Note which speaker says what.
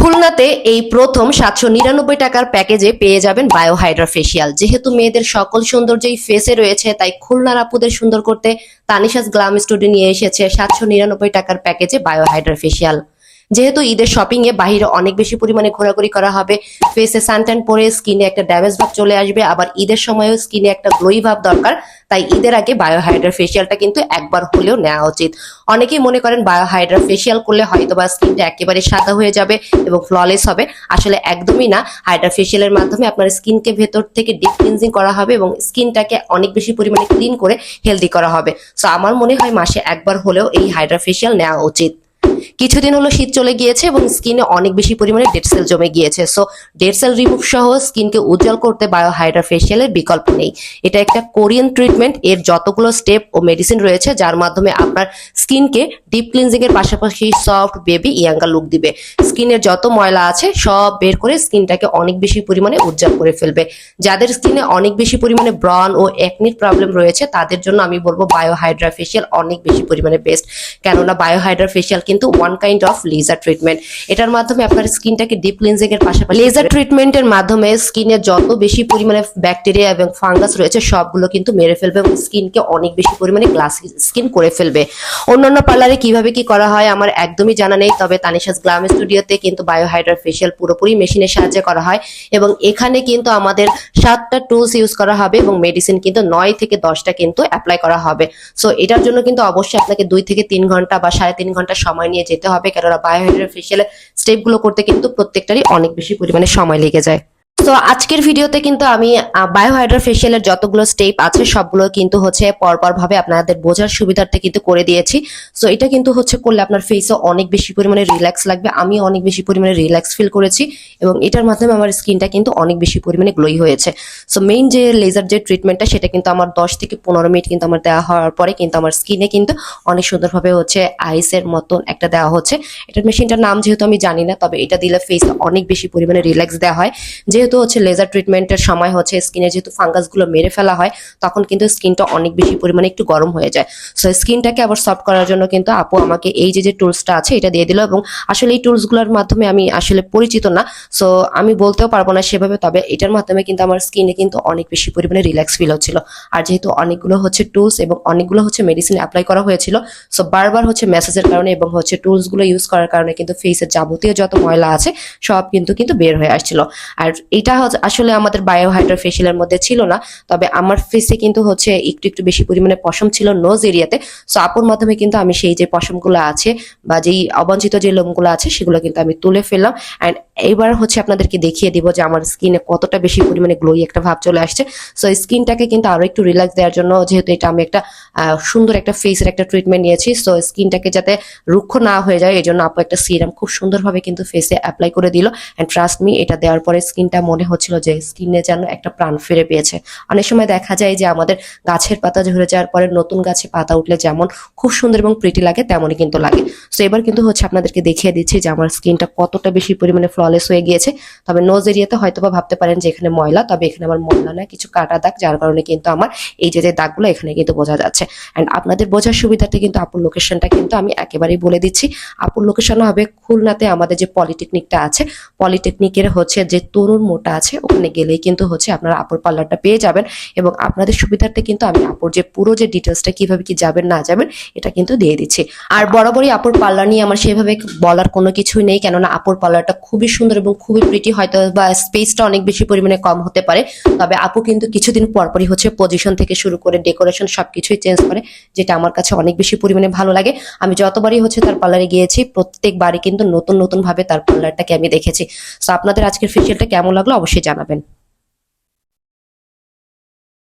Speaker 1: খুলনাতে এই প্রথম সাতশো নিরানব্বই টাকার প্যাকেজে পেয়ে যাবেন বায়োহাইড্রা ফেসিয়াল যেহেতু মেয়েদের সকল সৌন্দর্যই ফেসে রয়েছে, তাই খুলনার আপুদের সুন্দর করতে তানিশাস গ্লাম স্টুডিও নিয়ে এসেছে সাতশো নিরানব্বই টাকার প্যাকেজে বায়োহাইড্রা ফেসিয়াল যেহেতু ঈদের শপিং এ বাহিরে অনেক বেশি পরিমাণে ঘোরাঘুরি করা হবে ফেসে সানট্যান পরে স্কিনে একটা ড্যামেজ ভাব চলে আসবে, আবার ঈদের সময়ও স্কিনে একটা গ্লোই ভাব দরকার, তাই ঈদের আগে বায়োহাইড্রা ফেসিয়ালটা কিন্তু একবার হলেও নেওয়া উচিত। অনেকেই মনে করেন বায়োহাইড্রা ফেসিয়াল করলে হয়তো বা স্কিনটা একেবারে সাদা হয়ে যাবে এবং ফ্ললেস হবে। আসলে একদমই না হাইড্রা ফেসিয়ালের মাধ্যমে আপনার স্কিনকে ভেতর থেকে ডিপ ক্লিনজিং করা হবে এবং স্কিনটাকে অনেক বেশি পরিমাণে ক্লিন করে হেলদি করা হবে। সো আমার মনে হয় মাসে একবার হলেও এই হাইড্রা ফেসিয়াল নেওয়া উচিত। কিছুদিন হলো শীত চলে গিয়েছে এবং স্কিনে অনেক বেশি পরিমাণে ডেড সেল জমে গিয়েছে। সো ডেড সেল রিমুভ সহ স্কিনকে উজ্জ্বল করতে বায়ো হাইড্রা ফেসিয়ালের বিকল্প নেই। এটা একটা কোরিয়ান ট্রিটমেন্ট এর যতগুলো স্টেপ ও মেডিসিন রয়েছে, যার মাধ্যমে আপনার স্কিনকে ডিপ ক্লিনজিং এর পাশাপাশি সফট বেবি ইয়াঙ্গা লুক দিবে। স্কিনের যত ময়লা আছে, সব বের করে স্কিনটাকে অনেক বেশি পরিমাণে উজ্জ্বল করে ফেলবে। যাদের স্কিনে অনেক বেশি পরিমাণে ব্রন ও একনির প্রবলেম রয়েছে, তাদের জন্য আমি বলব বায়ো হাইড্রা ফেসিয়াল অনেক বেশি পরিমাণে বেস্ট কেননা বায়ো হাইড্রা ফেসিয়াল কিন্তু one kind of laser treatment এটার মাধ্যমে আপনার স্কিনটাকে ডিপ ক্লিনজিং এর পাশাপাশি লেজার ট্রিটমেন্টের মাধ্যমে স্কিনে যত বেশি পরিমাণে ব্যাকটেরিয়া এবং ফাঙ্গাস রয়েছে, সবগুলো কিন্তু মেরে ফেলবে এবং স্কিনকে অনেক বেশি পরিমাণে গ্লাস স্কিন করে ফেলবে। অন্যান্য পার্লারে কীভাবে কি করা হয় আমার একদমই জানা নেই, তবে তানিশাস গ্লাম স্টুডিওতে কিন্তু বায়োহাইড্রা ফেসিয়াল পুরোপুরি মেশিনের সাহায্যে করা হয় এবং এখানে কিন্তু আমাদের সাতটা টুলস ইউজ করা হবে এবং মেডিসিন কিন্তু নয় থেকে দশটা কিন্তু অ্যাপ্লাই করা হবে। সো এটার জন্য কিন্তু অবশ্যই আপনাকে দুই থেকে তিন ঘণ্টা বা সাড়ে তিন ঘণ্টা সময় নিয়ে যেতে হবে কেননা বায়োহেডের ফেসিয়ালের স্টেপগুলো করতে কিন্তু প্রত্যেকটারই অনেক বেশি পরিমাণে সময় লেগে যায়। তো আজকের ভিডিওতে কিন্তু আমি বায়োহাইড্রা ফেসিয়ালের যতগুলো স্টেপ আছে, সবগুলো কিন্তু হচ্ছে পরপর ভাবে আপনাদের বোঝার সুবিধার্থে কিন্তু করে দিয়েছি। সো এটা কিন্তু হচ্ছে করলে আপনার ফেসে অনেক বেশি পরিমাণে রিল্যাক্স লাগবে। আমি অনেক বেশি পরিমাণে রিল্যাক্স ফিল করেছি এবং এটার মাধ্যমে আমার স্কিনটা কিন্তু অনেক বেশি পরিমাণে গ্লোই হয়েছে। সো মেইন যে লেজার যে ট্রিটমেন্টটা সেটা কিন্তু আমার দশ থেকে পনেরো মিনিট কিন্তু আমার দেওয়া হওয়ার পরে কিন্তু আমার স্কিনে কিন্তু অনেক সুন্দরভাবে হচ্ছে আইসের মতন একটা দেওয়া হচ্ছে। এটার মেশিনটার নাম যেহেতু আমি জানি না, তবে এটা দিলে ফেসে অনেক বেশি পরিমাণে রিল্যাক্স দেওয়া হয়। যেহেতু হচ্ছে লেজার ট্রিটমেন্টের সময় হচ্ছে স্কিনে যেহেতু ফাঙ্গাসগুলো মেরে ফেলা হয়, তখন কিন্তু স্কিনটা অনেক বেশি পরিমাণে একটু গরম হয়ে যায়। সো স্কিনটাকে আবার সফট করার জন্য কিন্তু আপু আমাকে এই যে যে টুলসটা আছে, এটা দিয়ে দিল এবং আসলে এই টুলসগুলোর মাধ্যমে আমি আসলে পরিচিত না। সো আমি বলতেও পারব না সেভাবে, তবে এটার মাধ্যমে কিন্তু আমার স্কিনে কিন্তু অনেক বেশি পরিমাণে রিল্যাক্স ফিল হচ্ছিল। আর যেহেতু অনেকগুলো হচ্ছে টুলস এবং অনেকগুলো হচ্ছে মেডিসিন অ্যাপ্লাই করা হয়েছিল সো বারবার হচ্ছে মেসেজের কারণে এবং হচ্ছে টুলসগুলো ইউজ করার কারণে কিন্তু ফেসের যাবতীয় যত ময়লা আছে, সব কিন্তু কিন্তু বের হয়ে আসছিল। আর এটা আসলে আমাদের বায়োহাইড্রোফেশিয়ালের মধ্যে ছিল না, তবে আমার ফেসে কিন্তু হচ্ছে একটু একটু বেশি পরিমাণে পশম ছিল নোজ এরিয়াতে সো আপুর মাধ্যমে কিন্তু আমি সেই যে পশমগুলো আছে বা যেই অবাঞ্ছিত যে লোমগুলো আছে, সেগুলো কিন্তু আমি তুলে ফেললাম। অ্যান্ড এইবার হচ্ছে আপনাদেরকে দেখিয়ে দিব যে আমার স্কিনে কতটা বেশি পরিমাণে গ্লোই একটা ভাব চলে আসছে। সো স্কিনটাকে কিন্তু আরও একটু রিল্যাক্স দেওয়ার জন্য যেহেতু এটা আমি একটা সুন্দর একটা ফেসের একটা ট্রিটমেন্ট নিয়েছি। সো স্কিনটাকে যাতে রুক্ষ না হয়ে যায়, এই জন্য আপু একটা সিরাম খুব সুন্দরভাবে কিন্তু ফেসে অ্যাপ্লাই করে দিল। অ্যান্ড ট্রাস্ট মি এটা দেওয়ার পরে স্কিনটা মনে হচ্ছিল যে স্কিনে যেন একটা প্রাণ ফিরে পেয়েছে। অনেক সময় দেখা যায় যে আমাদের গাছের পাতা ঝরে যাওয়ার পরে নতুন গাছে পাতা উঠলে যেমন খুব সুন্দর এবং প্রিটি লাগে, তেমনই কিন্তু লাগে। সো এবার কিন্তু হচ্ছে আপনাদেরকে দেখিয়ে দিচ্ছি যে আমার স্কিনটা কতটা বেশি পরিমাণে ফ্ললেস হয়ে গিয়েছে। তবে নোজ এরিয়াতে হয়তো বা ভাবতে পারেন যে এখানে ময়লা, তবে এখানে আমার ময়লা না কিছু কাটা দাগ, যার কারণে কিন্তু আমার এই যে যে দাগগুলো এখানে কিন্তু বোঝা যাচ্ছে। অ্যান্ড আপনাদের বোঝার সুবিধাতে কিন্তু আপুর লোকেশনটা কিন্তু আমি একেবারেই বলে দিচ্ছি। আপুর লোকেশন হবে খুলনাতে আমাদের যে পলিটেকনিকটা আছে। পলিটেকনিকের হচ্ছে যে তরুণ মোটা আছে, ওখানে গেলেই কিন্তু হচ্ছে আপনারা আপুর পার্লারটা পেয়ে যাবেন। এবং আপনাদের সুবিধার্থে কিন্তু আমি আপুর যে পুরো যে ডিটেলসটা কীভাবে কি যাবেন, না যাবেন, এটা কিন্তু দিয়ে দিচ্ছি। আর বরাবরই আপুর পার্লার নিয়ে আমার সেভাবে বলার কোনো কিছুই নেই, কেননা আপুর পার্লারটা খুবই সুন্দর এবং খুবই প্রিটি হয়তো বা স্পেসটা অনেক বেশি পরিমাণে কম হতে পারে। তবে আপু কিন্তু কিছুদিন পরপরই হচ্ছে পজিশন থেকে শুরু করে ডেকোরেশন সব কিছুই চেঞ্জ করে, যেটা আমার কাছে অনেক বেশি পরিমাণে ভালো লাগে। আমি যতবারই হচ্ছে তার পার্লারে গিয়েছি, প্রত্যেকবারই কিন্তু নতুন নতুনভাবে তার পার্লারটাকে আমি দেখেছি। তো আপনাদের আজকের ফেসিয়ালটা কেমন লাগল অবশ্যই জানাবেন।